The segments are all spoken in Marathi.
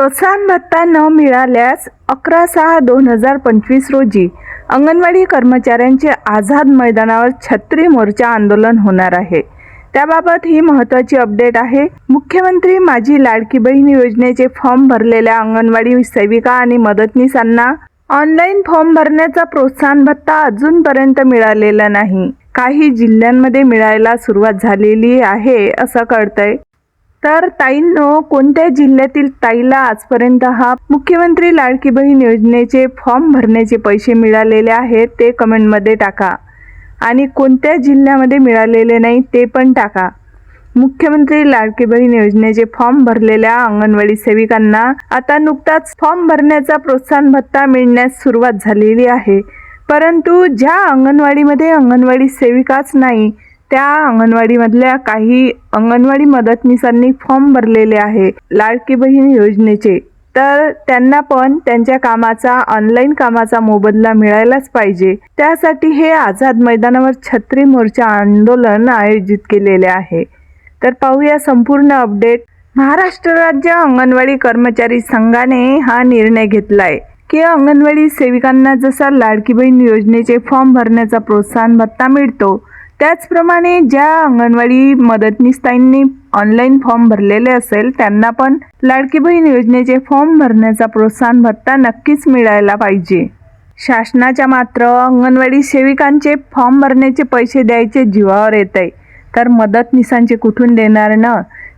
प्रोत्साहन भत्ता न मिळाल्यास अकरा सहा दोन हजार पंचवीस रोजी अंगणवाडी कर्मचाऱ्यांचे आझाद मैदानावर छत्री मोर्चा आंदोलन होणार आहे. त्याबाबत ही महत्त्वाची अपडेट आहे. मुख्यमंत्री माझी लाडकी बहीण योजनेचे फॉर्म भरलेल्या अंगणवाडी सेविका आणि मदतनीसांना ऑनलाईन फॉर्म भरण्याचा प्रोत्साहन भत्ता अजूनपर्यंत मिळालेला नाही. काही जिल्ह्यांमध्ये मिळायला सुरुवात झालेली आहे असं कळतंय. तर ताईंनो कोणत्या जिल्ह्यातील ताईला आजपर्यंत हा मुख्यमंत्री लाडकी बहीण योजनेचे फॉर्म भरण्याचे पैसे मिळालेले आहेत ते कमेंटमध्ये टाका. आणि कोणत्या जिल्ह्यामध्ये मिळालेले नाही ते पण टाका. मुख्यमंत्री लाडकी बहीण योजनेचे फॉर्म भरलेल्या अंगणवाडी सेविकांना आता नुकताच फॉर्म भरण्याचा प्रोत्साहन भत्ता मिळण्यास सुरुवात झालेली आहे. परंतु ज्या अंगणवाडीमध्ये अंगणवाडी सेविकाच नाही त्या अंगणवाडीमधल्या काही अंगणवाडी मदतनीसांनी फॉर्म भरलेले आहे लाडकी बहीण योजनेचे. तर त्यांना पण त्यांच्या कामाचा ऑनलाईन कामाचा मोबदला मिळायलाच पाहिजे. त्यासाठी हे आझाद मैदानावर छत्री मोर्चा आंदोलन आयोजित केलेले आहे. तर पाहूया संपूर्ण अपडेट. महाराष्ट्र राज्य अंगणवाडी कर्मचारी संघाने हा निर्णय घेतलाय की अंगणवाडी सेविकांना जसा लाडकी बहीण योजनेचे फॉर्म भरण्याचा प्रोत्साहन भत्ता मिळतो त्याचप्रमाणे ज्या अंगणवाडी मदतनीसताईंनी ऑनलाईन फॉर्म भरलेले असेल त्यांना पण लाडकी बहीण योजनेचे फॉर्म भरण्याचा प्रोत्साहन भत्ता नक्कीच मिळायला पाहिजे. शासनाच्या मात्र अंगणवाडी सेविकांचे फॉर्म भरण्याचे पैसे द्यायचे जीवावर येत आहे तर मदतनीसांचे कुठून देणार न?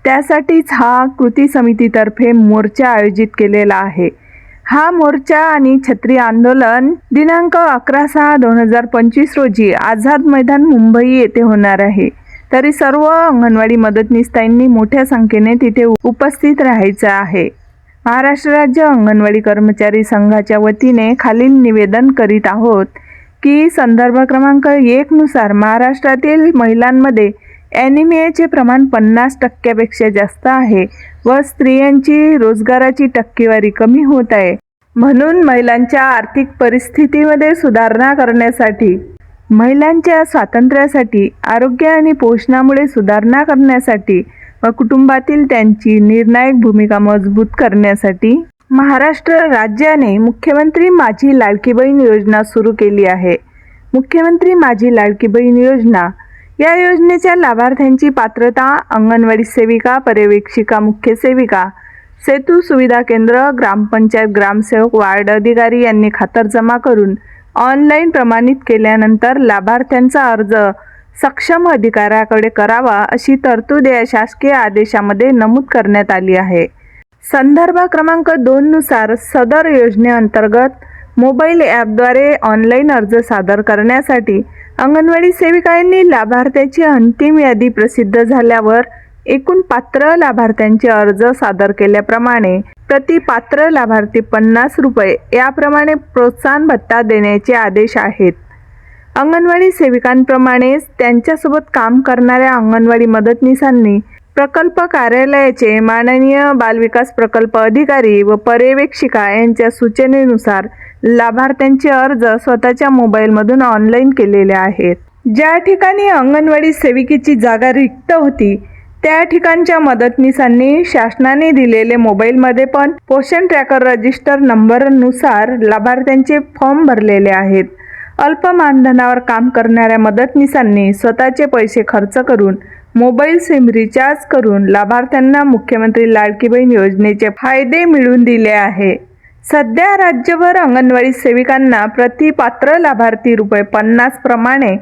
त्यासाठीच हा कृती समितीतर्फे मोर्चा आयोजित केलेला आहे. हा मोर्चा आणि छत्री आंदोलन दिनांक अकरा सहा दोन हजार पंचवीस रोजी आझाद मैदान मुंबई येथे होणार आहे. तरी सर्व अंगणवाडी मदतनीसताईंनी मोठ्या संख्येने तिथे उपस्थित राहायचं आहे. महाराष्ट्र राज्य अंगणवाडी कर्मचारी संघाच्या वतीने खालील निवेदन करीत आहोत की संदर्भ क्रमांक एकनुसार महाराष्ट्रातील महिलांमध्ये ॲनिमियाचे प्रमाण पन्नास टक्क्यापेक्षा जास्त आहे व स्त्रियांची रोजगाराची टक्केवारी कमी होत आहे. म्हणून महिलांच्या आर्थिक परिस्थितीमध्ये सुधारणा करण्यासाठी महिलांच्या स्वातंत्र्यासाठी आरोग्य आणि पोषणामुळे सुधारणा करण्यासाठी व कुटुंबातील त्यांची निर्णायक भूमिका मजबूत करण्यासाठी महाराष्ट्र राज्याने मुख्यमंत्री माझी लाडकी बहीण योजना सुरू केली आहे. मुख्यमंत्री माझी लाडकी बहीण योजना या योजनेच्या लाभार्थ्यांची पात्रता अंगणवाडी सेविका पर्यवेक्षिका मुख्य सेविका सेतू सुविधा केंद्र ग्रामपंचायत ग्रामसेवक वार्ड अधिकारी यांनी खातरजमा करून ऑनलाईन प्रमाणित केल्यानंतर लाभार्थ्यांचा अर्ज सक्षम अधिकाऱ्याकडे करावा अशी तरतूद या शासकीय आदेशामध्ये नमूद करण्यात आली आहे. संदर्भ क्रमांक दोन नुसार सदर योजनेअंतर्गत मोबाईल ॲपद्वारे ऑनलाईन अर्ज सादर करण्यासाठी अंगणवाडी सेविकांनी लाभार्थ्याची अंतिम यादी प्रसिद्ध झाल्यावर एकूण पात्र लाभार्थ्यांचे अर्ज सादर केल्याप्रमाणे प्रति पात्र लाभार्थी पन्नास रुपये याप्रमाणे प्रोत्साहन भत्ता देण्याचे आदेश आहेत. अंगणवाडी सेविकांप्रमाणेच त्यांच्यासोबत काम करणाऱ्या अंगणवाडी मदतनीसांनी प्रकल्प कार्यालयाचे माननीय बालविकास प्रकल्प अधिकारी व पर्यवेक्षिका यांच्या सूचनेनुसार लाभार्थ्यांचे अर्ज स्वतःच्या मोबाईलमधून ऑनलाईन केलेले आहेत. ज्या ठिकाणी अंगणवाडी सेविकेची जागा रिक्त होती त्या ठिकाणच्या मदतनीसांनी शासनाने दिलेले मोबाईलमध्ये पण पोषण ट्रॅकर रजिस्टर नंबरनुसार लाभार्थ्यांचे फॉर्म भरलेले आहेत. अल्प मानधनावर काम करणाऱ्या मदतनीसांनी स्वतःचे पैसे खर्च करून मोबाईल सिम रिचार्ज करून लाभार्थ्यांना मुख्यमंत्री लाडकी बहीण योजनेचे फायदे मिळवून दिले आहे. सध्या राज्यभर अंगणवाडी सेविकांना प्रति पात्र लाभार्थी रुपये पन्नास प्रमाणे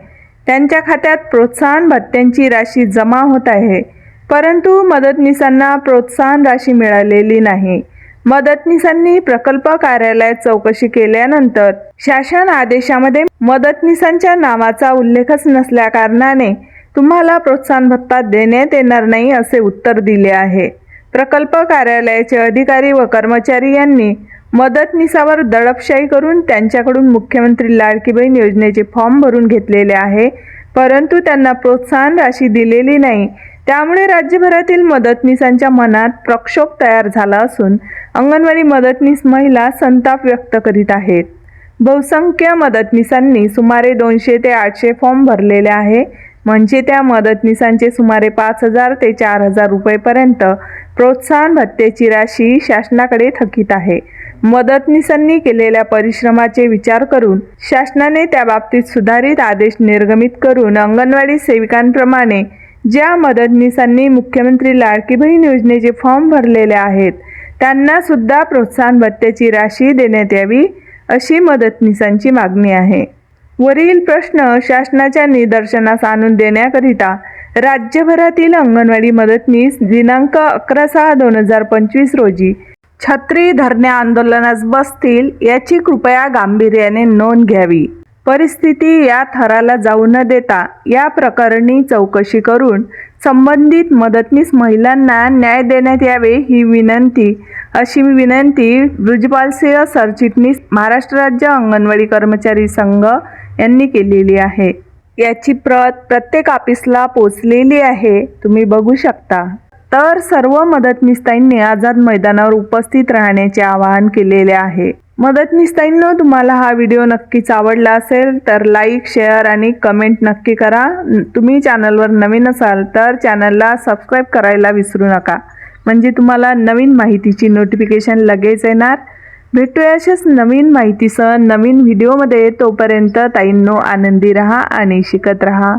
त्यांच्या खात्यात प्रोत्साहन भत्त्यांची राशी जमा होत आहे. परंतु मदतनीसांना प्रोत्साहन राशी मिळालेली नाही. मदतनीसांनी प्रकल्प कार्यालयात चौकशी केल्यानंतर शासन आदेशामध्ये मदतनीसांच्या नावाचा उल्लेखच नसल्या कारणाने तुम्हाला प्रोत्साहन भत्ता देण्यात येणार नाही असे उत्तर दिले आहे. प्रकल्प कार्यालयाचे अधिकारी व कर्मचारी यांनी मदतनीसावर दडपशाही करून त्यांच्याकडून मुख्यमंत्री लाडकी बहीण योजनेचे फॉर्म भरून घेतलेले आहे परंतु त्यांना प्रोत्साहन राशी दिलेली नाही त्यामुळे राज्यभरातील मदतनीसांच्या मनात प्रक्षोभ तयार झाला असून अंगणवाडी मदतनीस महिला संताप व्यक्त करीत आहेत. बहुसंख्य मदतनीसांनी सुमारे दोनशे ते आठशे फॉर्म भरलेले आहे. म्हणजे त्या मदतनीसांचे सुमारे पाच हजार ते चार हजार रुपयेपर्यंत प्रोत्साहन भत्तेची राशी शासनाकडे थकीत आहे. मदतनीसांनी केलेल्या परिश्रमाचे विचार करून शासनाने त्या बाबतीत सुधारित आदेश निर्गमित करून अंगणवाडी सेविकांप्रमाणे ज्या मदतनीसांनी मुख्यमंत्री लाडकी बहीण योजनेचे फॉर्म भरलेले आहेत त्यांना सुद्धा प्रोत्साहन भत्त्याची राशी देण्यात यावी अशी मदतनीसांची मागणी आहे. वरील प्रश्न शासनाच्या निदर्शनास आणून देण्याकरिता राज्यभरातील अंगणवाडी मदतनीस दिनांक अकरा सहा दोन हजार पंचवीस रोजी छत्री धरण्या आंदोलनास बसतील याची कृपया गांभीर्याने नोंद घ्यावी. परिस्थिती या थराला जाऊ न देता या प्रकरणी चौकशी करून संबंधित मदतनीस महिलांना न्याय देण्यात यावे ही विनंती. अशी विनंती ब्रिजपालसिंह सरचिटणीस महाराष्ट्र राज्य अंगणवाडी कर्मचारी संघ यांनी केलेली आहे. याची प्रत प्रत्येक ऑफिसला पोचलेली आहे. तुम्ही बघू शकता. तर सर्व मदतनीसताईंनी आझाद मैदानावर उपस्थित राहण्याचे आवाहन केलेले आहे. मदतनीसताईंनो तुम्हाला हा व्हिडिओ नक्कीच आवडला असेल तर लाईक शेअर आणि कमेंट नक्की करा. तुम्ही चॅनलवर नवीन असाल तर चॅनलला सबस्क्राईब करायला विसरू नका. म्हणजे तुम्हाला नवीन माहितीची नोटिफिकेशन लगेच येणार. भेटूया अशाच नवीन माहितीसह नवीन व्हिडिओमध्ये तोपर्यंत ताईंनो आनंदी रहा आणि शिकत रहा.